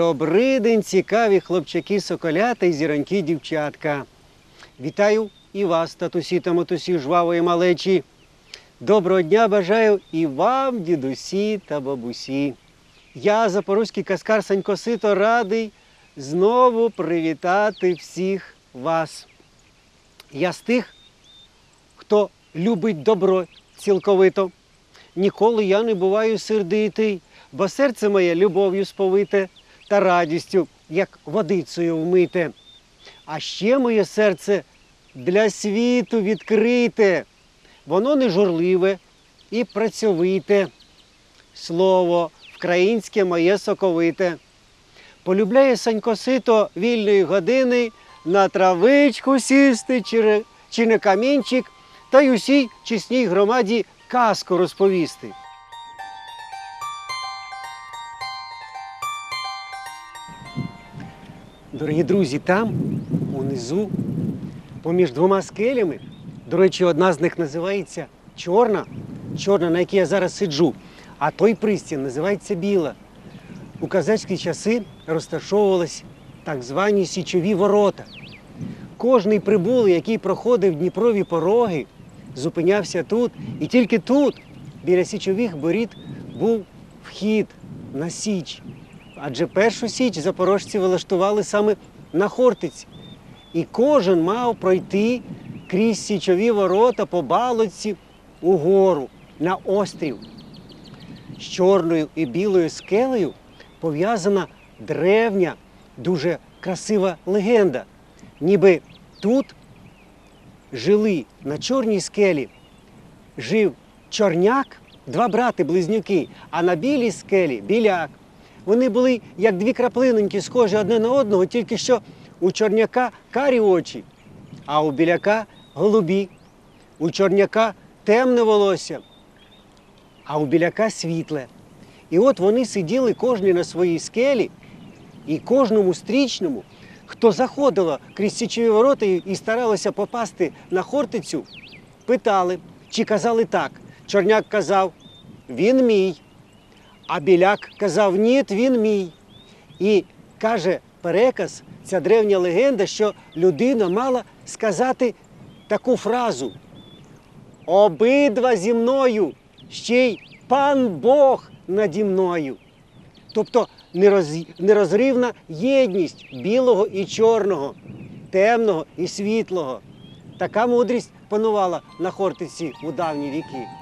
Добрий день, цікаві хлопчаки, соколята і зіроньки дівчатка. Вітаю і вас, татусі та матусі жвавої малечі. Доброго дня бажаю і вам, дідусі та бабусі. Я, запорозький каскар Санько Сито, радий знову привітати всіх вас. Я з тих, хто любить добро цілковито. Ніколи я не буваю сердитий, бо серце моє любов'ю сповите та радістю, як водицею вмите. А ще моє серце для світу відкрите, воно не журливе і працьовите. Слово вкраїнське моє соковите. Полюбляє Санько Сито вільної години на травичку сісти чи, на камінчик та й усій чесній громаді казку розповісти. Дорогі друзі, там, унизу, поміж двома скелями, до речі, одна з них називається Чорна, чорна, на якій я зараз сиджу, а той пристін називається Біла. У казацькі часи розташовувались так звані січові ворота. Кожний прибулий, який проходив Дніпрові пороги, зупинявся тут, і тільки тут, біля січових боріт, був вхід на Січ. Адже першу Січ запорожці влаштували саме на Хортиці. І кожен мав пройти крізь січові ворота по балоці угору на острів. З чорною і білою скелею пов'язана древня, дуже красива легенда. Ніби тут жили на чорній скелі, жив чорняк, два брати-близнюки, а на білій скелі біляк. Вони були як дві краплиноньки, схожі одне на одного, тільки що у чорняка карі очі, а у біляка голубі. У чорняка темне волосся, а у біляка світле. І от вони сиділи кожний на своїй скелі, і кожному стрічному, хто заходило крізь січові ворота і старалося попасти на Хортицю, питали чи казали так. Чорняк казав, він мій. А біляк казав, ні, він мій. І каже переказ, ця древня легенда, що людина мала сказати таку фразу: Обидва зі мною, ще й пан Бог наді мною. Тобто нероз- нерозривна єдність білого і чорного, темного і світлого. Така мудрість панувала на Хортиці у давні віки.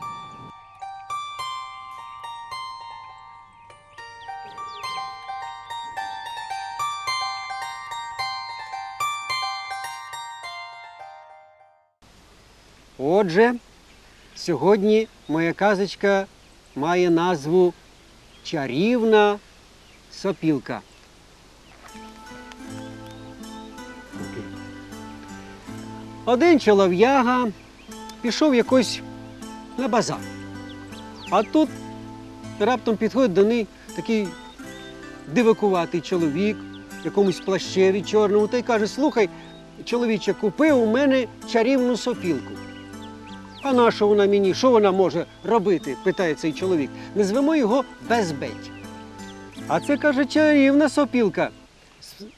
Отже, сьогодні моя казочка має назву Чарівна сопілка. Один чолов'яга пішов якось на базар. А тут раптом підходить до неї такий дивакуватий чоловік в якомусь плащеві чорному та й каже: Слухай, чоловіче, купи у мене чарівну сопілку. А на що вона мені? Що вона може робити? питає цей чоловік. Назвемо його безбедь. А це каже чарівна сопілка.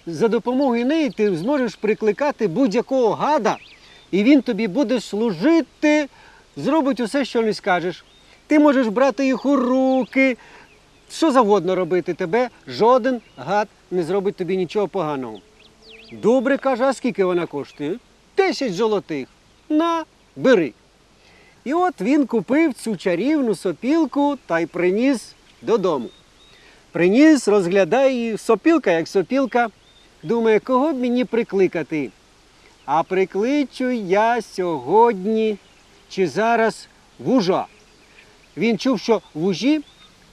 За допомогою неї ти зможеш прикликати будь-якого гада, і він тобі буде служити, зробить усе, що не скажеш. Ти можеш брати їх у руки, що завгодно робити тебе, жоден гад не зробить тобі нічого поганого. Добре, каже, а скільки вона коштує? Десять золотих. На, бери. І от він купив цю чарівну сопілку та й приніс додому. Приніс, розглядає її, сопілка як сопілка. Думає, кого б мені прикликати? А прикличу я сьогодні чи зараз вужа. Він чув, що вужі,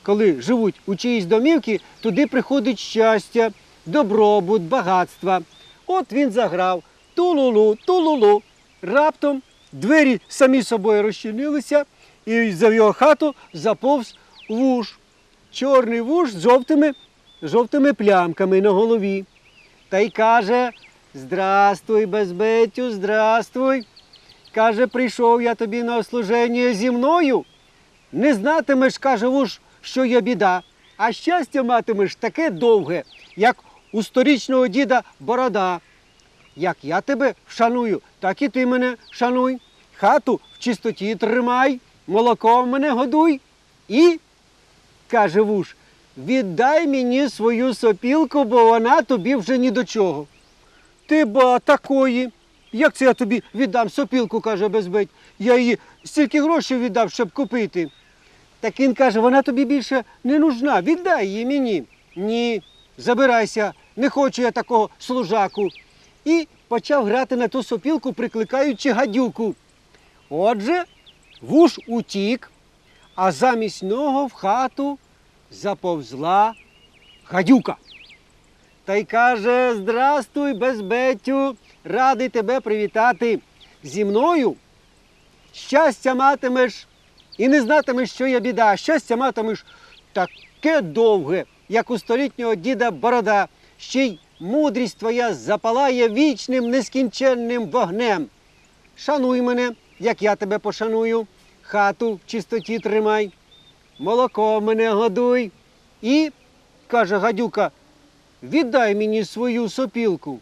коли живуть у чиїсь домівки, туди приходить щастя, добробут, багатство. От він заграв тулулу, тулулу. Раптом двері самі собою розчинилися, і за його хату заповз вуж. Чорний вуж з жовтими, жовтими плямками на голові. Та й каже: Здрастуй, безбетю, здрастуй. Каже, прийшов я тобі на служення зі мною. Не знатимеш, каже вуж, що є біда. А щастя матимеш таке довге, як у сторічного діда борода. Як я тебе шаную, так і ти мене шануй. Хату в чистоті тримай, молоком мене годуй. І, каже вуш, віддай мені свою сопілку, бо вона тобі вже ні до чого. Ти ба такої. Як це я тобі віддам сопілку, каже Безбедь. Я її стільки грошей віддав, щоб купити. Так він каже, вона тобі більше не нужна, віддай її мені. Ні, забирайся, не хочу я такого служаку. І почав грати на ту сопілку, прикликаючи гадюку. Отже, вуш утік, а замість нього в хату заповзла гадюка. Та й каже: Здрастуй, безбетю, радий тебе привітати. Зі мною щастя матимеш і не знатимеш, що є біда. Щастя матимеш таке довге, як у столітнього діда борода, ще й мудрість твоя запалає вічним нескінченним вогнем. Шануй мене, як я тебе пошаную, хату в чистоті тримай, молоко мене годуй. І, каже гадюка, віддай мені свою сопілку.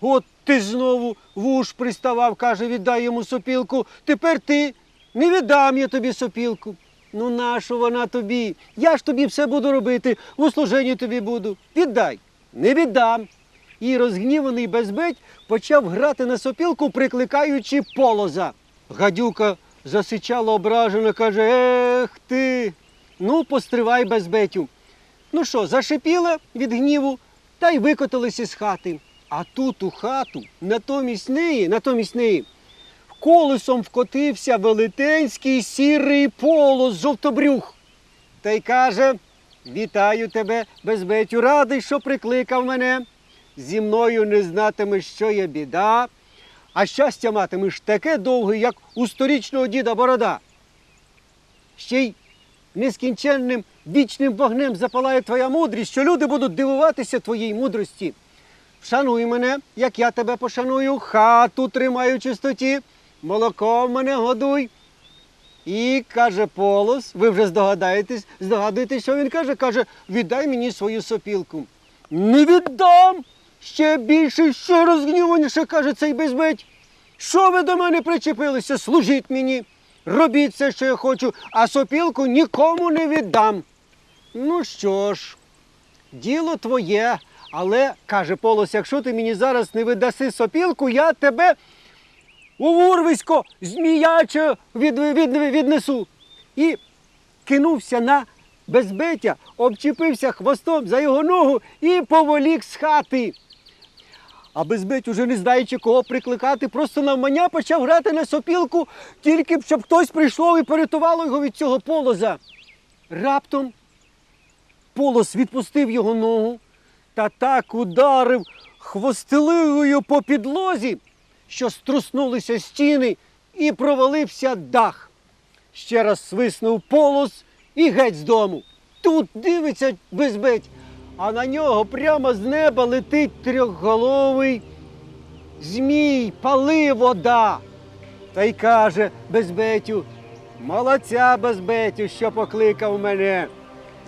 От ти знову вуш приставав, каже, віддай йому сопілку. Тепер ти не віддам я тобі сопілку. Ну, нащо вона тобі? Я ж тобі все буду робити, в услуженні тобі буду. Віддай, не віддам. І розгніваний безбедь почав грати на сопілку, прикликаючи полоза. Гадюка засичала ображено, каже: Ех ти, ну постривай безбетю. Ну що, зашипіла від гніву та й викотились із хати. А тут у хату, натомість неї, натомість неї, колесом вкотився велетенський сірий полос жовтобрюх. Та й каже: Вітаю тебе, безбетю, радий, що прикликав мене. Зі мною не знатимеш, що є біда, а щастя матимеш таке довге, як у сторічного діда борода. Ще й нескінченним вічним вогнем запалає твоя мудрість, що люди будуть дивуватися твоїй мудрості. Вшануй мене, як я тебе пошаную, хату тримаю чистоті, молоком мене годуй. І каже Полос, ви вже здогадаєтесь, здогадуєтесь, що він каже? Каже, віддай мені свою сопілку. Не віддам! Ще більше, ще розгніваніше, каже цей безбедь. Що ви до мене причепилися? Служіть мені, робіть все, що я хочу, а сопілку нікому не віддам. Ну що ж, діло твоє, але, каже Полос, якщо ти мені зараз не видаси сопілку, я тебе у урвисько зміяче від, від, віднесу. І кинувся на безбеття, обчепився хвостом за його ногу і поволік з хати. А безбить, уже не знаючи, кого прикликати, просто навмання почав грати на сопілку, тільки б щоб хтось прийшов і порятувало його від цього полоза. Раптом полос відпустив його ногу та так ударив хвостиливою по підлозі, що струснулися стіни і провалився дах. Ще раз свиснув полос і геть з дому. Тут дивиться безбить, а на нього прямо з неба летить трьохголовий змій, пали вода. Та й каже безбетю, молодця безбетю, що покликав мене.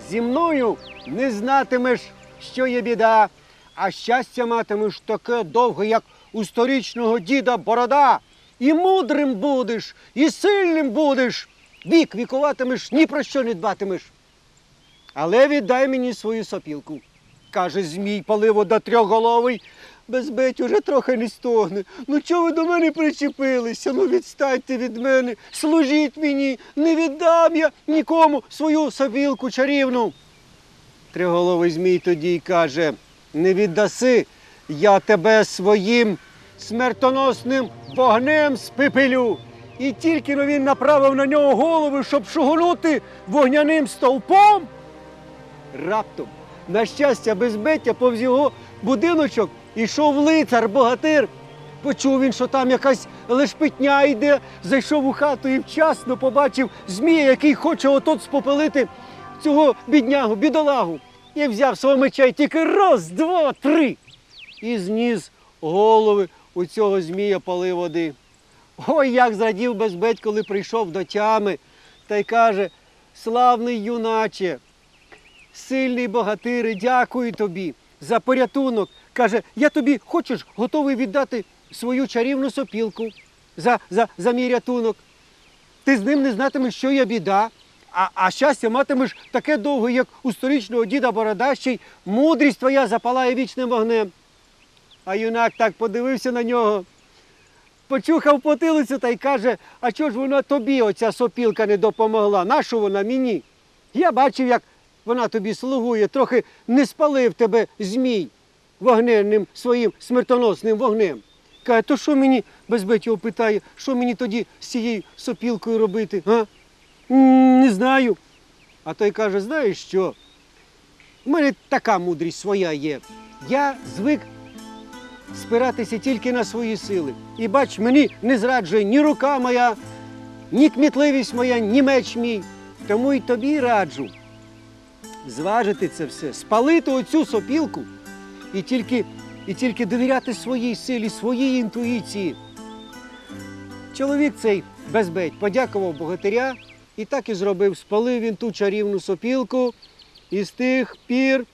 Зі мною не знатимеш, що є біда, а щастя матимеш таке довге, як у сторічного діда борода. І мудрим будеш, і сильним будеш. Вік вікуватимеш, ні про що не дбатимеш. Але віддай мені свою сопілку. Каже Змій паливо до трьохголовий. Безбить уже трохи не стогне. Ну чого ви до мене причепилися? Ну відстаньте від мене, служіть мені, не віддам я нікому свою сопілку чарівну. Триголовий Змій тоді й каже: не віддаси, я тебе своїм смертоносним вогнем спепелю. І тільки він направив на нього голову, щоб шугнути вогняним стовпом. Раптом, на щастя, безбеття повз його будиночок ішов лицар, богатир. Почув він, що там якась лешпитня йде, зайшов у хату і вчасно побачив змія, який хоче отот спопелити цього біднягу, бідолагу. І взяв свого меча і тільки раз, два, три. І зніс голови у цього змія пали води. Ой, як зрадів безбедь, коли прийшов до тями, та й каже: славний юначе, сильний богатире, дякую тобі за порятунок. Каже, я тобі хочеш готовий віддати свою чарівну сопілку за, за, за мій рятунок. Ти з ним не знатимеш, що є біда, а, а щастя матимеш таке довге, як у сторічного діда Борода, ще й мудрість твоя запалає вічним вогнем. А юнак так подивився на нього, почухав потилицю та й каже, а чого ж вона тобі, оця сопілка, не допомогла? Нащо вона мені? Я бачив, як вона тобі слугує, трохи не спалив тебе змій вогненним своїм смертоносним вогнем. Каже, то що мені, безбить його питає, що мені тоді з цією сопілкою робити? А? Не знаю. А той каже, знаєш що? У мене така мудрість своя є. Я звик спиратися тільки на свої сили. І бач, мені не зраджує ні рука моя, ні кмітливість моя, ні меч мій. Тому й тобі раджу зважити це все, спалити оцю сопілку і тільки, і тільки довіряти своїй силі, своїй інтуїції. Чоловік цей безбедь подякував богатиря і так і зробив. Спалив він ту чарівну сопілку, і з тих пір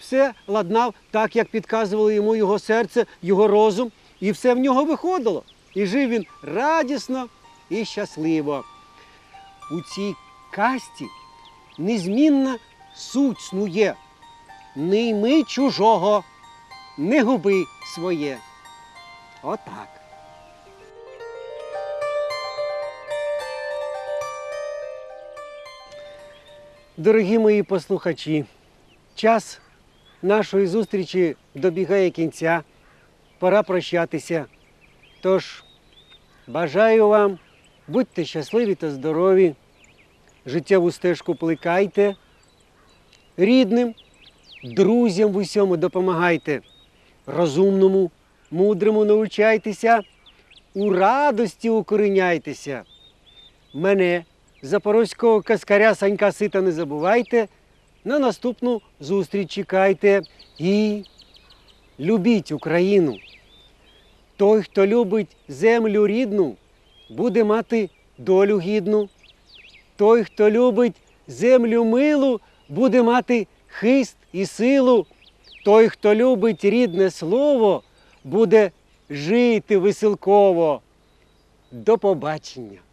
все ладнав так, як підказувало йому його серце, його розум, і все в нього виходило. І жив він радісно і щасливо. У цій касті незмінна суть снує. Не йми чужого, не губи своє. Отак. Дорогі мої послухачі, час нашої зустрічі добігає кінця. Пора прощатися. Тож бажаю вам, будьте щасливі та здорові, життєву стежку плекайте, рідним, друзям в усьому допомагайте, розумному, мудрому навчайтеся, у радості укореняйтеся. Мене, запорозького каскаря Санька Сита, не забувайте. На наступну зустріч чекайте і любіть Україну. Той, хто любить землю рідну, буде мати долю гідну. Той, хто любить землю милу, буде мати хист і силу. Той, хто любить рідне слово, буде жити веселково. До побачення!